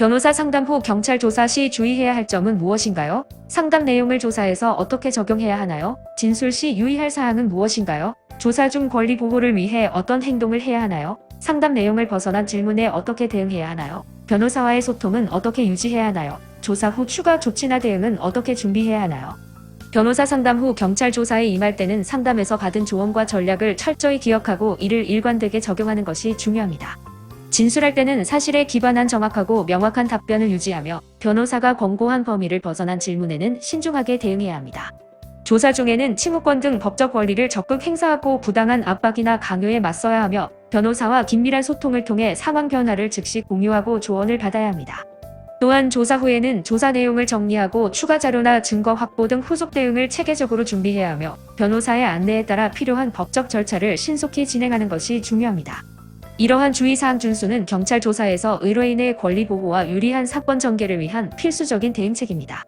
변호사 상담 후 경찰 조사 시 주의해야 할 점은 무엇인가요? 상담 내용을 조사해서 어떻게 적용해야 하나요? 진술 시 유의할 사항은 무엇인가요? 조사 중 권리 보호를 위해 어떤 행동을 해야 하나요? 상담 내용을 벗어난 질문에 어떻게 대응해야 하나요? 변호사와의 소통은 어떻게 유지해야 하나요? 조사 후 추가 조치나 대응은 어떻게 준비해야 하나요? 변호사 상담 후 경찰 조사에 임할 때는 상담에서 받은 조언과 전략을 철저히 기억하고 이를 일관되게 적용하는 것이 중요합니다. 진술할 때는 사실에 기반한 정확하고 명확한 답변을 유지하며 변호사가 권고한 범위를 벗어난 질문에는 신중하게 대응해야 합니다. 조사 중에는 친구권 등 법적 권리를 적극 행사하고 부당한 압박이나 강요에 맞서야 하며 변호사와 긴밀한 소통을 통해 상황 변화를 즉시 공유하고 조언을 받아야 합니다. 또한 조사 후에는 조사 내용을 정리하고 추가 자료나 증거 확보 등 후속 대응을 체계적으로 준비해야 하며 변호사의 안내에 따라 필요한 법적 절차를 신속히 진행하는 것이 중요합니다. 이러한 주의사항 준수는 경찰 조사에서 의뢰인의 권리 보호와 유리한 사건 전개를 위한 필수적인 대응책입니다.